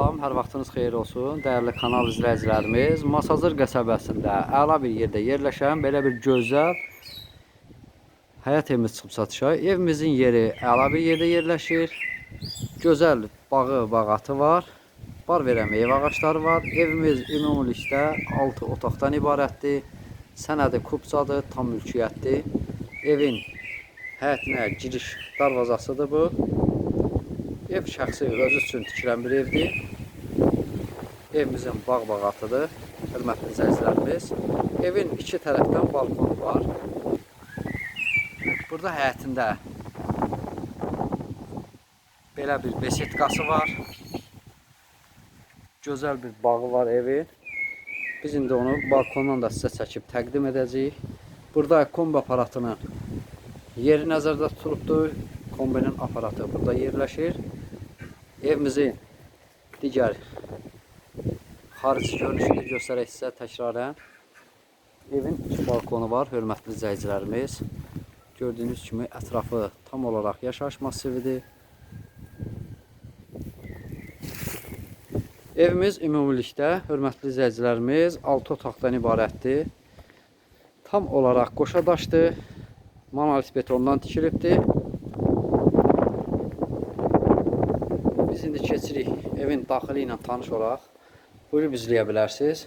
Salam, hər vaxtınız xeyir olsun. Dəyərli kanal izləyicilərimiz, Masazır qəsəbəsində əla bir yerdə yerləşən belə bir gözəl həyat evimiz çıxıb satışa. Evimizin yeri əla bir yerdə yerləşir. Gözəl bağı, bağatı var. Bar verən meyvə ağacları var. Evimiz ümumilikdə 6 otaqdan ibarətdir. Sənədi kubcadır, tam mülkiyyətdir. Evin həyətinə giriş darvazasıdır bu. Ev şəxsi özü üçün tikilən bir evdir. Evimizin bağ bağatıdır. Hörmətli izləyicilərimiz. Evin iki tərəfdən balkonu var. Burada həyətində belə bir besetkası var. Gözəl bir bağı var evin. Biz indi onu balkondan da sizə çəkib təqdim edəcəyik. Burada kombi aparatının yeri nəzərdə tutulubdur. Kombinin aparatı burada yerləşir. Evimizin digər xarici görünüşünü göstərək sizə təkrarən. Evin iki balkonu var, hörmətli izləyicilərimiz. Gördüyünüz kimi ətrafı tam olaraq yaşayış massividir. Evimiz ümumilikdə, hörmətli izləyicilərimiz, 6 otaqdan ibarətdir. Tam olaraq qoşa daşdır. Monolit betondan tikilibdir. Biz indi keçirik evin daxili ilə tanış olaq. Buyurub izləyə bilərsiniz.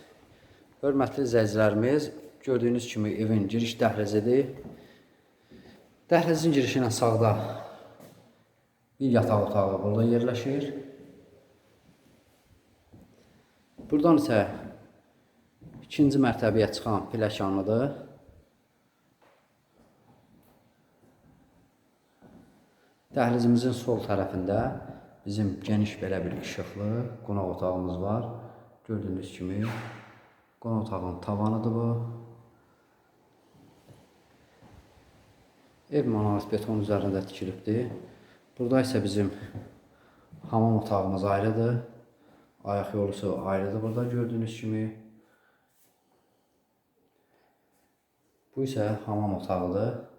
Hörmətli izləyicilərimiz, gördüyünüz kimi evin giriş dəhlizidir. Dəhlizin girişi ilə sağda bir yataq otağı burada yerləşir. Buradan isə ikinci mərtəbəyə çıxan pilləkənlidir. Dəhlizimizin sol tərəfində bizim geniş belə bir işıqlı qonaq otağımız var. Gördüyünüz kimi qonaq otağının tavanıdır bu. Ev monolit beton üzərində tikilibdir. Burada isə bizim hamam otağımız ayrıdır. Ayaq yolusu ayrıdır burada gördüyünüz kimi. Bu isə hamam otağıdır.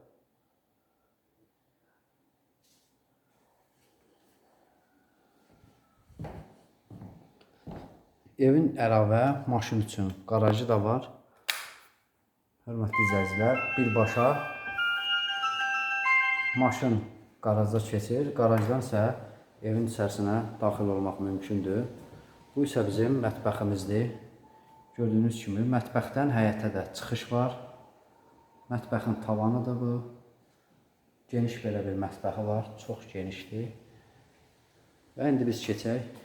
Evin əlavə maşın üçün qarajı da var. Hörmətli izləyicilər, birbaşa maşın qaraja keçir. Qarajdan isə evin içərisinə daxil olmaq mümkündür. Bu isə bizim mətbəximizdir. Gördüyünüz kimi mətbəxdən həyətə də çıxış var. Mətbəxin tavanıdır bu. Geniş belə bir mətbəxi var, çox genişdir. Və indi biz keçək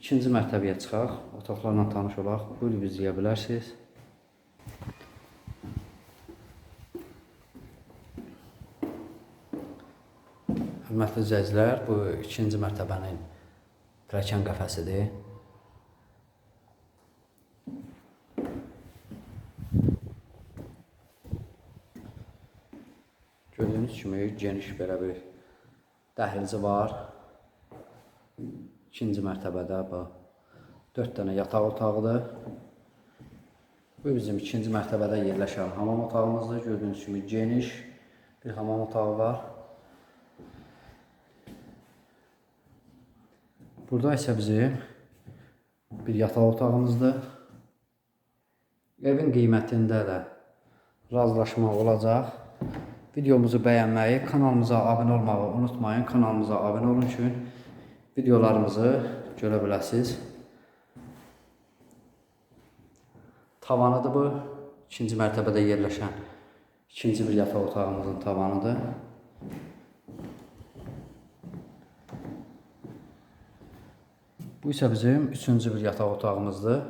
ikinci mərtəbəyə çıxaq, otaqlarla tanış olaq. Buyurub izləyə bilərsiniz. Hörmətli izləyicilər, bu ikinci mərtəbənin pilləkən qəfəsidir. Gördüyünüz kimi geniş belə bir dəhlizi var. İkinci mərtəbədə bu 4 dənə yataq otağıdır. Bu bizim ikinci mərtəbədə yerləşən hamam otağımızdır. Gördüyünüz kimi geniş bir hamam otağı var. Burada isə bizim bir yataq otağımızdır. Evin qiymətində də razılaşma olacaq. Videomuzu bəyənməyi, kanalımıza abunə olmağı unutmayın. Kanalımıza abunə olun ki, videolarımızı görə biləsiniz. Tavanıdır bu. İkinci mərtəbədə yerləşən ikinci bir yataq otağımızın tavanıdır. Bu isə bizim üçüncü bir yataq otağımızdır.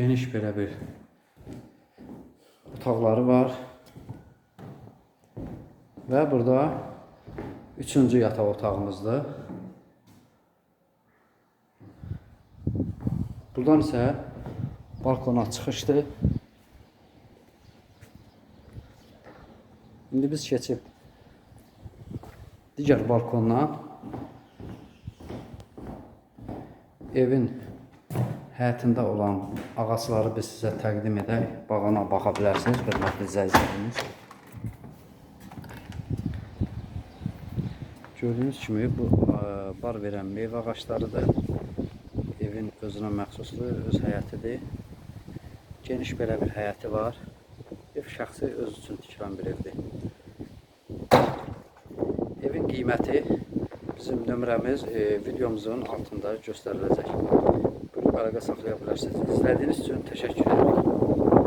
Geniş belə bir otaqları var. Və burada üçüncü yataq otağımızdır. Buradan isə balkona çıxışdır. İndi biz keçib digər balkondan evin həyətində olan ağacları biz sizə təqdim edək. Bağına baxa bilərsiniz, hörmətli izləyicilərimiz. Gördüyünüz kimi bu ə, bar verən meyvə ağaclarıdır. Evin özünə məxsusdur, öz həyətidir. Geniş belə bir həyəti var. Ev şəxsi öz üçün tikilən bir evdir. Evin qiyməti bizim nömrəmiz e, videomuzun altında göstəriləcək. Maragasatlı'ya bırakacağız. İzlediğiniz için teşekkür ederim.